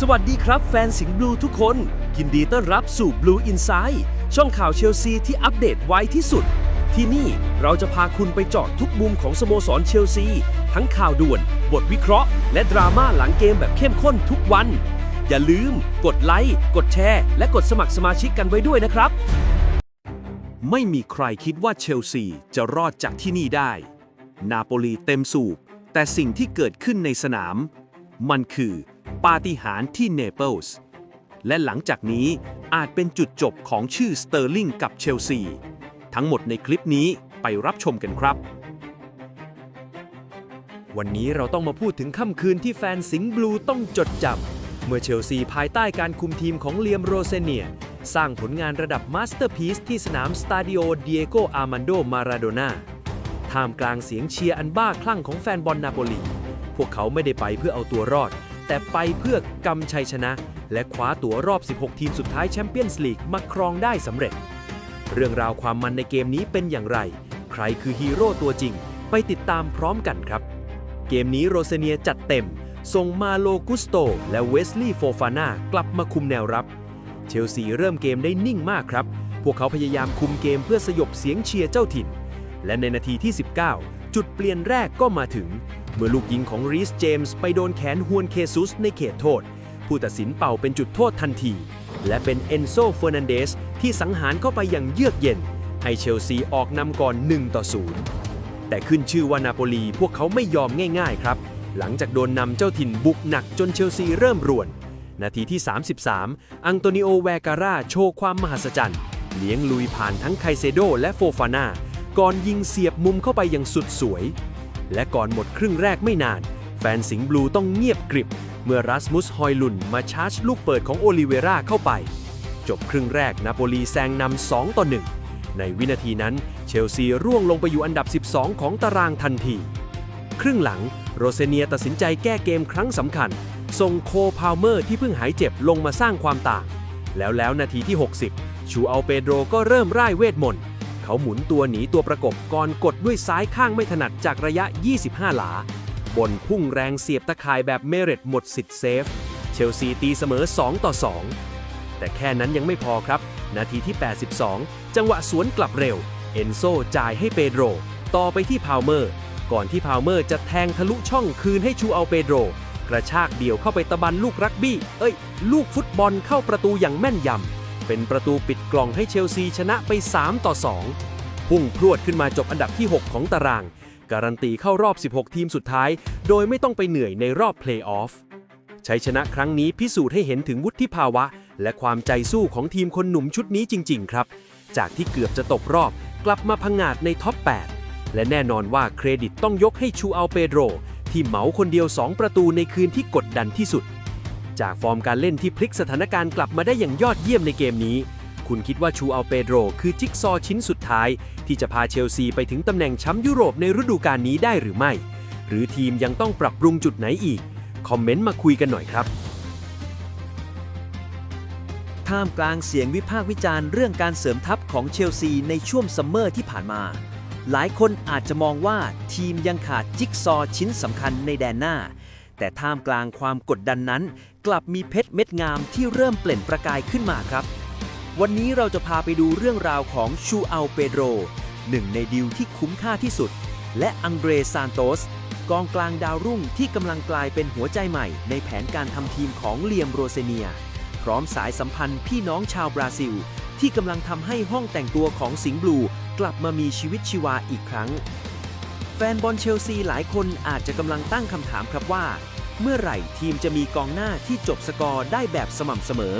สวัสดีครับแฟนสิงห์บลูทุกคน ยินดีต้อนรับสู่ Blue Inside ช่องข่าวเชลซีที่อัปเดตไวที่สุด ที่นี่เราจะพาคุณไปเจาะทุกมุมของสโมสรเชลซี ทั้งข่าวด่วน บทวิเคราะห์ และดราม่าหลังเกมแบบเข้มข้นทุกวัน อย่าลืม กดไลค์กดแชร์ และกดสมัครสมาชิกกันไว้ด้วยนะครับ ไม่มีใครคิดว่าเชลซีจะรอดจากที่นี่ได้ นาโปลีเต็มสูบแต่สิ่งที่เกิดขึ้นในสนาม มันคือปาฏิหาริย์ที่เนเปิลส์และหลังจากนี้อาจเป็นจุดจบของชื่อสเตอร์ลิงกับเชลซี ทั้งหมดในคลิปนี้ไปรับชมกันครับ วันนี้เราต้องมาพูดถึงค่ำคืนที่แฟนสิงห์บลูต้องจดจำ เมื่อเชลซีภายใต้การคุมทีมของเลียมโรเซเนีย สร้างผลงานระดับมาสเตอร์พีซที่สนามสตาดิโอเดียโกอาร์มันโดมาราโดนาท่ามกลางเสียงเชียร์อันบ้าคลั่งของแฟนบอลนาโปลี พวกเขาไม่ได้ไปเพื่อเอาตัวรอด แต่ไปเพื่อกำชัยชนะ และคว้าตั๋วรอบ 16 ทีมสุดท้ายแชมเปี้ยนส์ลีกมาครองได้สำเร็จ เรื่องราวความมันในเกมนี้เป็นอย่างไร ใครคือฮีโร่ตัวจริง ไปติดตามพร้อมกันครับ เกมนี้โรเซเนียจัดเต็ม ส่งมาโลกุสโต และเวสลีย์โฟฟาน่ากลับมาคุมแนวรับ เชลซีเริ่มเกมได้นิ่งมากครับ พวกเขาพยายามคุมเกมเพื่อสยบเสียงเชียร์เจ้าถิ่น และในนาทีที่ 19 จุดเปลี่ยนแรกก็มาถึง เมื่อลูกยิงของรีสเจมส์ไปโดนแขนฮวนเคซุสในเขตโทษ ผู้ตัดสินเป่าเป็นจุดโทษทันที และเป็นเอนโซเฟอร์นันเดสที่สังหารเข้าไปอย่างเยือกเย็น ให้เชลซีออกนำก่อน 1 ต่อ 0 แต่ขึ้นชื่อว่านาโปลีพวกเขาไม่ยอมง่าย ๆ ครับ หลังจากโดนนำเจ้าถิ่นบุกหนักจนเชลซีเริ่มรวน นาทีที่ 33 อังโตนิโอแวการ่าโชว์ความมหัศจรรย์ เลี้ยงลุยผ่านทั้งไคเซโดและโฟฟาน่าก่อนยิงเสียบมุมเข้าไปอย่างสุดสวย และก่อนหมดครึ่งแรกไม่นาน แฟนสิงห์บลูต้องเงียบกริบ เมื่อรัสมุสฮอยลุนมาชาร์จลูกเปิดของโอลิเวราเข้าไป จบครึ่งแรกนาโปลีแซงนำ2ต่อ1ในวินาทีนั้นเชลซีร่วงลงไปอยู่อันดับ 12 ของตารางทันที ครึ่งหลังโรเซเนียตัดสินใจแก้เกมครั้งสำคัญส่งโคพาวเมอร์ที่เพิ่งหายเจ็บลงมาสร้างความต่าง แล้วแล้วนาทีที่ 60 ชูอัลเปโดรก็เริ่มร่ายเวทมนต์ เขาหมุนตัวหนีตัวประกบก่อนกดด้วยซ้ายข้างไม่ถนัดจากระยะ 25 หลา บนพุ่งแรงเสียบตะข่ายแบบเมเรตหมดสิทธิ์เซฟ เชลซีตีเสมอ 2 ต่อ 2 แต่แค่นั้นยังไม่พอครับ นาทีที่ 82 จังหวะสวนกลับเร็ว เอนโซจ่ายให้เปโดร ต่อไปที่พาวเมอร์ ก่อนที่พาวเมอร์จะแทงทะลุช่องคืนให้ชูเอัลเปโดร กระชากเดี่ยวเข้าไปตะบันลูกรักบี้ เอ้ย ลูกฟุตบอลเข้าประตูอย่างแม่นยำ เป็นประตูปิดกล่องให้เชลซีชนะไป 3 ต่อ 2 พุ่งพรวดขึ้นมาจบอันดับที่ 6 ของตาราง การันตีเข้ารอบ 16 ทีมสุดท้าย โดยไม่ต้องไปเหนื่อยในรอบเพลย์ออฟชัยชนะครั้งนี้พิสูจน์ให้เห็นถึงวุฒิภาวะ และความใจสู้ของทีมคนหนุ่มชุดนี้จริง ๆ ครับ จากที่เกือบจะตกรอบกลับมาพังงาดในท็อป 8 และแน่นอนว่าเครดิตต้องยกให้ชูอัลเปโดรที่เหมาคนเดียว 2 ประตูในคืนที่กดดันที่สุด จากฟอร์มการเล่นที่พลิกสถานการณ์กลับมาได้อย่างยอดเยี่ยมในเกมนี้ คุณคิดว่าชูอัลเปโดรคือจิ๊กซอชิ้นสุดท้าย ที่จะพาเชลซีไปถึงตำแหน่งแชมป์ยุโรปในฤดูกาลนี้ได้หรือไม่ หรือทีมยังต้องปรับปรุงจุดไหนอีก คอมเมนต์มาคุยกันหน่อยครับท่ามกลางเสียงวิพากษ์วิจารณ์เรื่องการเสริมทัพของเชลซีในช่วงซัมเมอร์ที่ผ่านมา หลายคนอาจจะมองว่าทีมยังขาดจิ๊กซอชิ้นสำคัญในแดนหน้า แต่ท่ามกลางความกดดันนั้น กลับมีเพชรเม็ดงามที่เริ่มเปล่งประกายขึ้นมาครับ วันนี้เราจะพาไปดูเรื่องราวของชูอัลเปโดรหนึ่งในดิวที่คุ้มค่าที่สุด และอังเดรซานโตสกองกลางดาวรุ่งที่กำลังกลายเป็นหัวใจใหม่ ในแผนการทำทีมของเลียมโรเซเนีย พร้อมสายสัมพันธ์พี่น้องชาวบราซิล ที่กำลังทำให้ห้องแต่งตัวของสิงห์บลู กลับมามีชีวิตชีวาอีกครั้ง แฟนบอลเชลซีหลายคนอาจจะกำลังตั้งคำถามครับว่า เมื่อไหร่ทีมจะมีกองหน้าที่จบสกอร์ได้แบบสม่ำเสมอ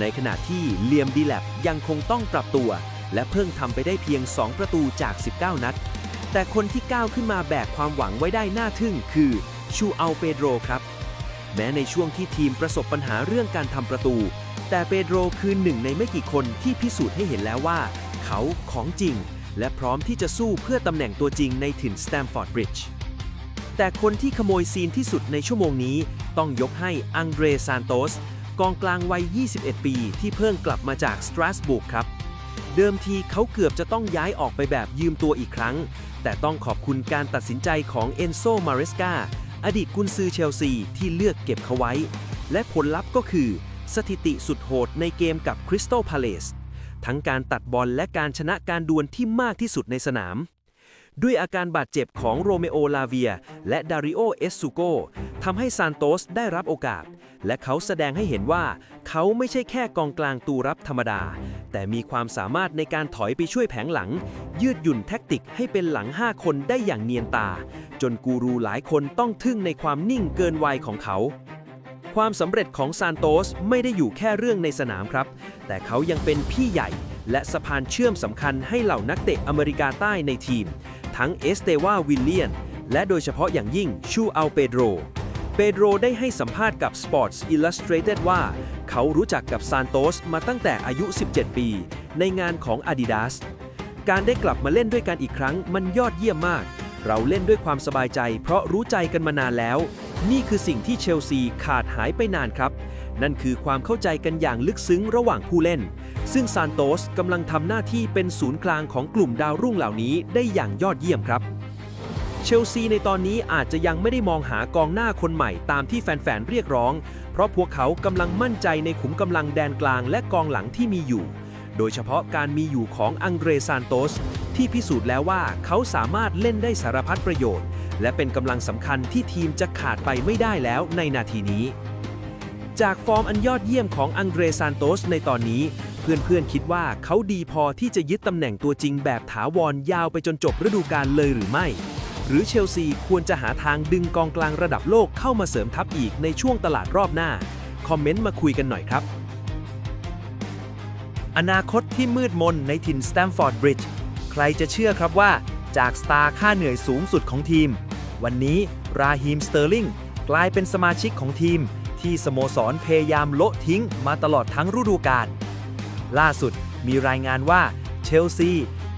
ในขณะที่เลียมดีแลบยังคงต้องปรับตัว และเพิ่งทำไปได้เพียง 2 ประตูจาก 19 นัด แต่คนที่ก้าวขึ้นมาแบกความหวังไว้ได้น่าทึ่งคือชูอัลเปโดรครับ แม้ในช่วงที่ทีมประสบปัญหาเรื่องการทำประตู แต่เปโดรคือหนึ่งในไม่กี่คนที่พิสูจน์ให้เห็นแล้วว่า เขาของจริง และพร้อมที่จะสู้เพื่อตำแหน่งตัวจริงในถิ่นสแตมฟอร์ดบริดจ์แต่คนที่ขโมยซีนที่สุดในชั่วโมงนี้ ต้องยกให้อังเดรซานโตสกองกลางวัย 21 ปี ที่เพิ่งกลับมาจากสตราสบูร์กครับ เดิมทีเขาเกือบจะต้องย้ายออกไปแบบยืมตัวอีกครั้ง แต่ต้องขอบคุณการตัดสินใจของเอนโซมาเรสกาอดีตกุนซือเชลซี ที่เลือกเก็บเขาไว้ และผลลัพธ์ก็คือ สถิติสุดโหดในเกมกับคริสตัลพาเลส ทั้งการตัดบอลและการชนะการดวลที่มากที่สุดในสนาม ด้วยอาการบาดเจ็บของโรเมโอลาเวีย และดาริโอเอสซูโกทำให้ซานโตสได้รับโอกาส และเขาแสดงให้เห็นว่า เขาไม่ใช่แค่กองกลางตูรับธรรมดา แต่มีความสามารถในการถอยไปช่วยแผงหลัง ยืดหยุ่นแท็กติกให้เป็นหลัง 5 คนได้อย่างเนียนตา จนกูรูหลายคนต้องทึ่งในความนิ่งเกินวัยของเขา ความสำเร็จของซานโตสไม่ได้อยู่แค่เรื่องในสนามครับ แต่เขายังเป็นพี่ใหญ่ และสะพานเชื่อมสำคัญให้เหล่านักเตะอเมริกาใต้ในทีม ทั้งเอสเตวาวิลเลียน และโดยเฉพาะอย่างยิ่งชูอัลเปโดรเปโดรได้ให้สัมภาษณ์กับ Sports Illustrated ว่า เขารู้จักกับซานโตสมาตั้งแต่อายุ 17 ปี ในงานของ Adidas การได้กลับมาเล่นด้วยกันอีกครั้งมันยอดเยี่ยมมาก เราเล่นด้วยความสบายใจ เพราะรู้ใจกันมานานแล้ว นี่คือสิ่งที่เชลซีขาดหายไปนานครับ นั่นคือความเข้าใจกันอย่างลึกซึ้งระหว่างผู้เล่น ซึ่งซานโตสกำลังทำหน้าที่เป็นศูนย์กลางของกลุ่มดาวรุ่งเหล่านี้ได้อย่างยอดเยี่ยมครับ เชลซีในตอนนี้อาจจะยังไม่ได้มองหากองหน้าคนใหม่ตามที่แฟนๆเรียกร้อง เพราะพวกเขากำลังมั่นใจในขุมกำลังแดนกลางและกองหลังที่มีอยู่ โดยเฉพาะการมีอยู่ของอังเดรซานโตสที่พิสูจน์แล้วว่าเขาสามารถเล่นได้สารพัดประโยชน์ และเป็นกำลังสำคัญที่ทีมจะขาดไปไม่ได้แล้วในนาทีนี้ จากฟอร์มอันยอดเยี่ยมของอังเดรซานโตสในตอนนี้ เพื่อนๆคิดว่าเขาดีพอที่จะยึดตำแหน่งตัวจริงแบบถาวรยาวไปจนจบฤดูกาลเลยหรือไม่ หรือเชลซีควรจะหาทางดึงกองกลางระดับโลกเข้ามาเสริมทัพอีกในช่วงตลาดรอบหน้า คอมเมนต์มาคุยกันหน่อยครับ อนาคตที่มืดมนในถิ่นสแตมฟอร์ดบริดจ์ใครจะเชื่อครับว่าจากสตาร์ค่าเหนื่อยสูงสุดของทีม วันนี้ราฮีมสเตอร์ลิงกลายเป็นสมาชิกของทีม ที่สโมสรพยายามโละทิ้งมาตลอดทั้งฤดูกาลล่าสุดมีรายงานว่าเชลซี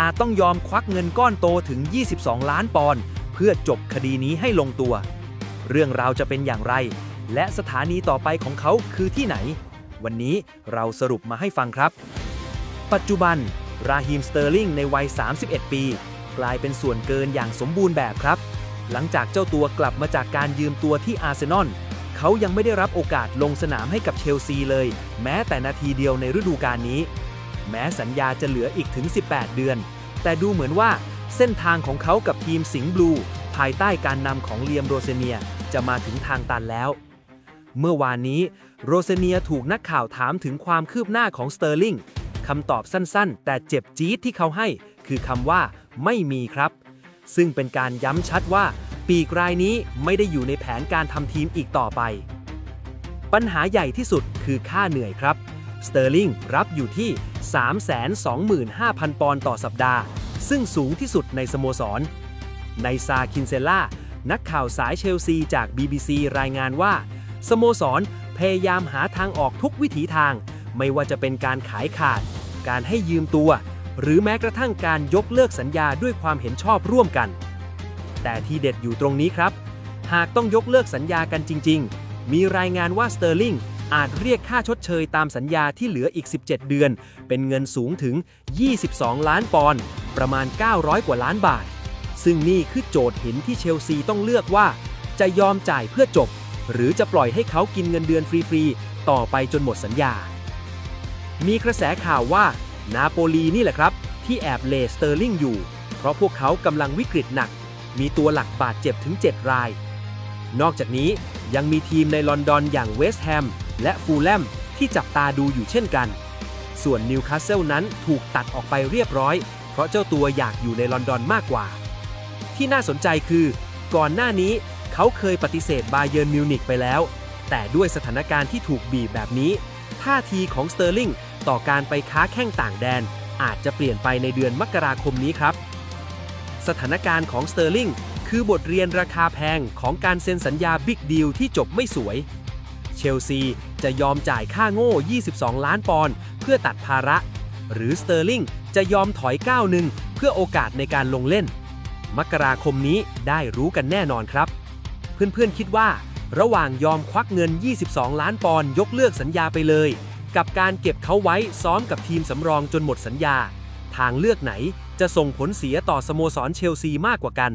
อาจต้องยอมควักเงินก้อนโตถึง 22 ล้านปอนด์เพื่อจบคดีนี้ให้ลงตัว เรื่องราวจะเป็นอย่างไร และสถานีต่อไปของเขาคือที่ไหน วันนี้เราสรุปมาให้ฟังครับ ปัจจุบัน ราฮิมสเตอร์ลิงในวัย 31 ปี กลายเป็นส่วนเกินอย่างสมบูรณ์แบบครับ หลังจากเจ้าตัวกลับมาจากการยืมตัวที่อาร์เซนอลเขายังไม่ได้รับโอกาสลงสนามให้กับเชลซีเลย แม้แต่นาทีเดียวในฤดูกาลนี้ แม้สัญญาจะเหลืออีกถึง 18 เดือน แต่ดูเหมือนว่าเส้นทางของเขากับทีมสิงห์บลู ภายใต้การนำของเลียมโรเซเนียจะมาถึงทางตันแล้ว เมื่อวานนี้โรเซเนียถูกนักข่าวถามถึงความคืบหน้าของสเตอร์ลิงคำตอบสั้นๆ แต่เจ็บจี๊ดที่เขาให้ คือคำว่าไม่มีครับ ซึ่งเป็นการย้ำชัดว่า ปีกรายนี้ไม่ได้อยู่ในแผนการทำทีมอีกต่อไป ปัญหาใหญ่ที่สุดคือค่าเหนื่อยครับ สเตอร์ลิงรับอยู่ที่ 325,000 ปอนด์ต่อสัปดาห์ ซึ่งสูงที่สุดในสโมสร ในซาคินเซล่า นักข่าวสายเชลซีจาก BBC รายงานว่า สโมสรพยายามหาทางออกทุกวิถีทาง ไม่ว่าจะเป็นการขายขาด การให้ยืมตัว หรือแม้กระทั่งการยกเลิกสัญญาด้วยความเห็นชอบร่วมกัน แต่ที่เด็ดอยู่ตรงนี้ครับ หากต้องยกเลิกสัญญากันจริง ๆ มีรายงานว่าสเตอร์ลิงอาจเรียกค่าชดเชยตามสัญญาที่เหลืออีก 17 เดือน เป็นเงินสูงถึง 22 ล้านปอนด์ประมาณ 900 กว่าล้านบาท ซึ่งนี่คือโจทย์หินที่เชลซีต้องเลือกว่า จะยอมจ่ายเพื่อจบ หรือจะปล่อยให้เขากินเงินเดือนฟรีๆ ต่อไปจนหมดสัญญา มีกระแสข่าวว่านาโปลีนี่แหละครับ ที่แอบเลสเตอร์ลิงอยู่ เพราะพวกเขากำลังวิกฤตหนัก มีตัวหลักบาดเจ็บถึง 7 ราย นอกจากนี้ยังมีทีมในลอนดอนอย่างเวสต์แฮมและฟูลแลมที่จับตาดูอยู่เช่นกัน ส่วนนิวคาสเซิลนั้นถูกตัดออกไปเรียบร้อย เพราะเจ้าตัวอยากอยู่ในลอนดอนมากกว่า ที่น่าสนใจคือ ก่อนหน้านี้เขาเคยปฏิเสธบาเยิร์นมิวนิกไปแล้ว แต่ด้วยสถานการณ์ที่ถูกบีบแบบนี้ ท่าทีของสเตอร์ลิงต่อการไปค้าแข้งต่างแดนอาจจะเปลี่ยนไปในเดือนมกราคมนี้ครับ สถานการณ์ของสเตอร์ลิงคือบทเรียนราคาแพงของการเซ็นสัญญาบิ๊กดีลที่จบไม่สวย เชลซีจะยอมจ่ายค่าโง่ 22 ล้านปอนด์เพื่อตัดภาระ หรือสเตอร์ลิงจะยอมถอยก้าวหนึ่งเพื่อโอกาสในการลงเล่น มกราคมนี้ได้รู้กันแน่นอนครับ เพื่อนๆคิดว่า ระหว่างยอมควักเงิน 22 ล้านปอนด์ยกเลิกสัญญาไปเลย กับการเก็บเขาไว้ซ้อมกับทีมสำรองจนหมดสัญญา ทางเลือกไหนจะส่งผลเสียต่อสโมสรเชลซีมากกว่ากัน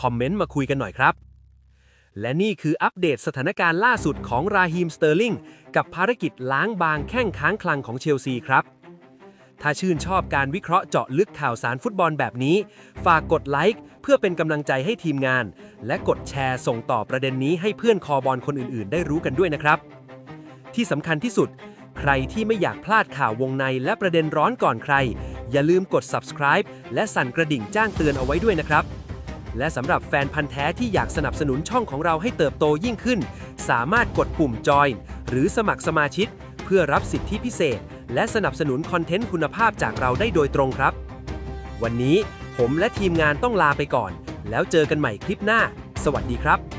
คอมเมนต์มาคุยกันหน่อยครับ และนี่คืออัปเดตสถานการณ์ล่าสุดของราฮีมสเตอร์ลิงกับภารกิจล้างบางแข้งค้างคลังของเชลซีครับ ถ้าชื่นชอบการวิเคราะห์เจาะลึกข่าวสารฟุตบอลแบบนี้ ฝากกดไลค์เพื่อเป็นกำลังใจให้ทีมงาน และกดแชร์ส่งต่อประเด็นนี้ให้เพื่อนคอบอลคนอื่นๆ ได้รู้กันด้วยนะครับ ที่สำคัญที่สุดใครที่ไม่อยากพลาดข่าววงในและประเด็นร้อนก่อนใคร อย่าลืมกด subscribe และสั่นกระดิ่งแจ้งเตือนเอาไว้ด้วยนะครับ และสำหรับแฟนพันธ์แท้ที่อยากสนับสนุนช่องของเราให้เติบโตยิ่งขึ้น สามารถกดปุ่ม join หรือสมัครสมาชิก เพื่อรับสิทธิพิเศษ และสนับสนุนคอนเทนต์คุณภาพจากเราได้โดยตรงครับ วันนี้ผมและทีมงานต้องลาไปก่อน แล้วเจอกันใหม่คลิปหน้า สวัสดีครับ